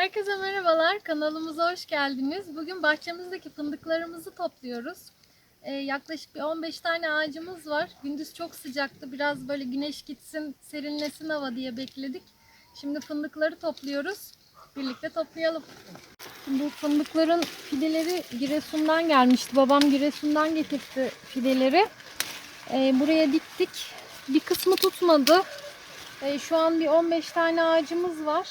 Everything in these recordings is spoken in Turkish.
Herkese merhabalar, kanalımıza hoş geldiniz. Bugün bahçemizdeki fındıklarımızı topluyoruz. Ee, yaklaşık bir 15 tane ağacımız var. Gündüz çok sıcaktı, biraz böyle güneş gitsin, serinlesin hava diye bekledik. Şimdi fındıkları topluyoruz. Birlikte toplayalım. Bu fındıkların fideleri Giresun'dan gelmişti. Babam Giresun'dan getirdi fideleri. Ee, buraya diktik. Bir kısmı tutmadı. Ee, şu an bir 15 tane ağacımız var.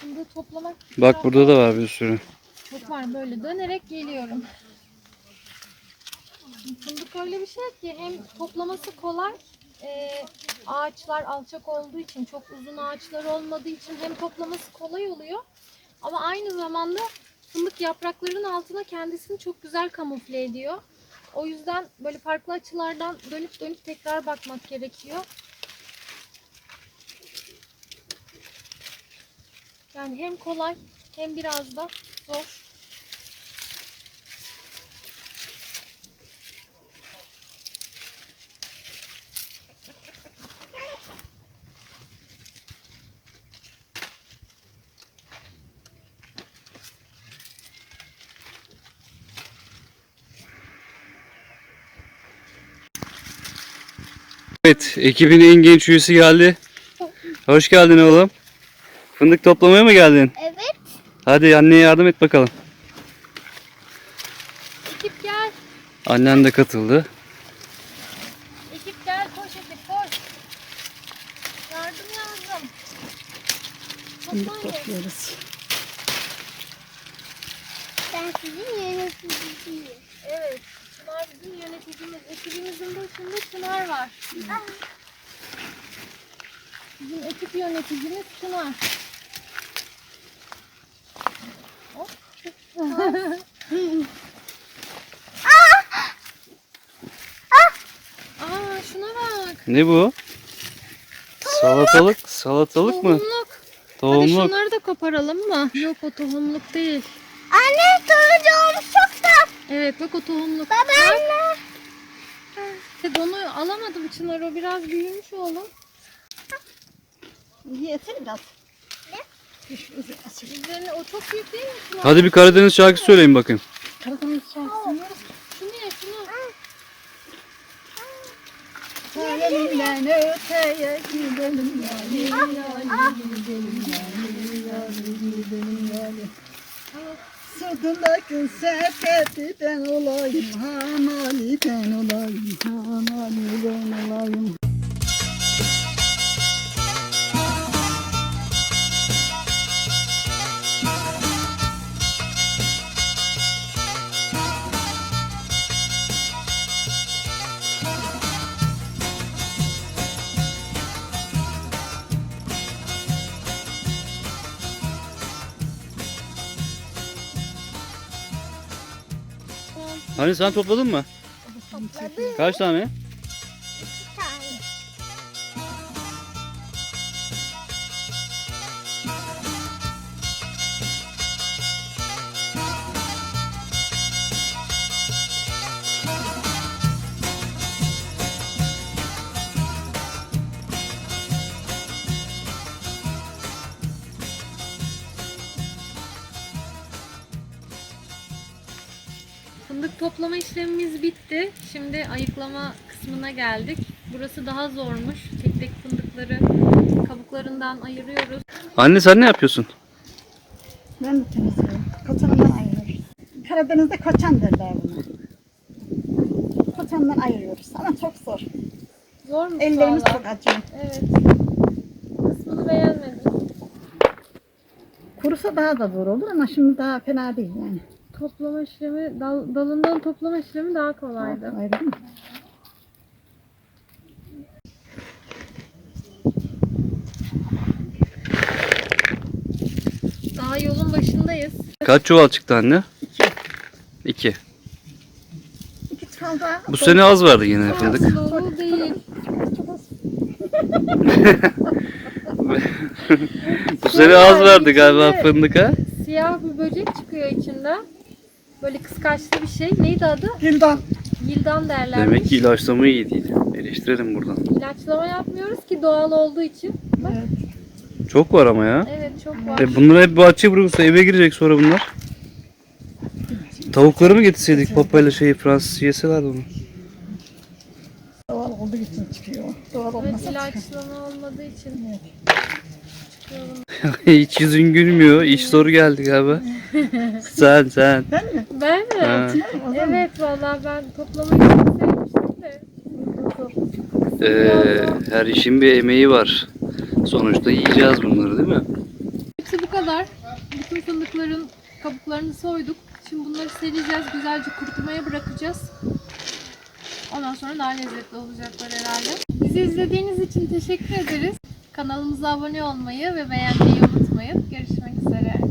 Şimdi toplamak Bak burada da var bir sürü. çok var böyle dönerek geliyorum. Fındık öyle bir şey ki hem toplaması kolay ee, ağaçlar alçak olduğu için çok uzun ağaçlar olmadığı için hem toplaması kolay oluyor ama aynı zamanda fındık yapraklarının altına kendisini çok güzel kamufle ediyor. O yüzden böyle farklı açılardan dönüp dönüp tekrar bakmak gerekiyor. Yani hem kolay hem biraz da zor. Evet, ekibin en genç üyesi geldi. Hoş geldin oğlum. Fındık toplamaya mı geldin? Evet. Hadi anneye yardım et bakalım. Ekip gel. Annen de katıldı. Ekip gel koş ekip koş. Yardım lazım. Toplayın. topluyoruz. Ben sizin yöneticisiyim. Evet. Çınar bizim yöneticimiz. Ekibimizin başında Çınar var. Bizim ekip yöneticimiz Çınar. Ne bu? Salatalık, salatalık mı? Tohumluk. Hadi Tohumluk. şunları da koparalım mı? Yok o tohumluk değil. Anne turuncu olmuş çok da. Evet bak o tohumluk. Baba anne. Evet, onu alamadım Çınar o biraz büyümüş oğlum. Yeter biraz. Üzerine o çok büyük değil mi Çınar? Hadi bir Karadeniz şarkısı söyleyin bakayım. Öteye gidelim yani, yani gidelim yani, yani gidelim yani. Sırtındaki sepeti ben olayım, hamali ben olayım, hamali ben olayım. Hani sen topladın mı? Kaç tane? Fındık toplama işlemimiz bitti. Şimdi ayıklama kısmına geldik. Burası daha zormuş. Tek tek fındıkları kabuklarından ayırıyoruz. Anne sen ne yapıyorsun? Ben de temizliyorum. Koçanından ayırıyoruz. Karadeniz'de koçan derler buna. Koçandan ayırıyoruz ama çok zor. Zormuş Ellerimiz vallahi. çok acıyor. Evet. Kısmını beğenmedim. Kurusa daha da zor olur ama şimdi daha fena değil yani. Toplama işlemi, dal- dalından toplama işlemi daha kolaydı. Ayrı mi? Daha yolun başındayız. Kaç çuval çıktı anne? İki. İki çuval daha. Bu sene az vardı yine fındık. Dolu değil. Bu sene az vardı galiba fındık ha? Siyah bir böcek. Böyle kıskaçlı bir şey. Neydi adı? Gildan. Yildan derlermiş. Demek ki ilaçlama iyi değil. Eleştirelim buradan. İlaçlama yapmıyoruz ki doğal olduğu için. Bak, Çok var ama ya. evet çok var. E bunları hep bahçeye bırakırsa eve girecek sonra bunlar. Tavukları mı getirseydik papayla şeyi Fransız yeselerdi onu. Doğal olduğu için çıkıyor. Doğal Evet olmasa ilaçlama olmadığı için. Hiç yüzün gülmüyor. İş soru geldi galiba. sen sen. Ben mi? Ben mi? Ha. Evet vallahi ben toplamayı çok sevmiştim de. Ee, her işin bir emeği var. Sonuçta yiyeceğiz bunları değil mi? Hepsi bu kadar. Bütün fındıkların kabuklarını soyduk. Şimdi bunları sereceğiz. Güzelce kurutmaya bırakacağız. Ondan sonra daha lezzetli olacaklar herhalde. Bizi izlediğiniz için teşekkür ederiz. Kanalımıza abone olmayı ve beğenmeyi unutmayın. Görüşmek üzere.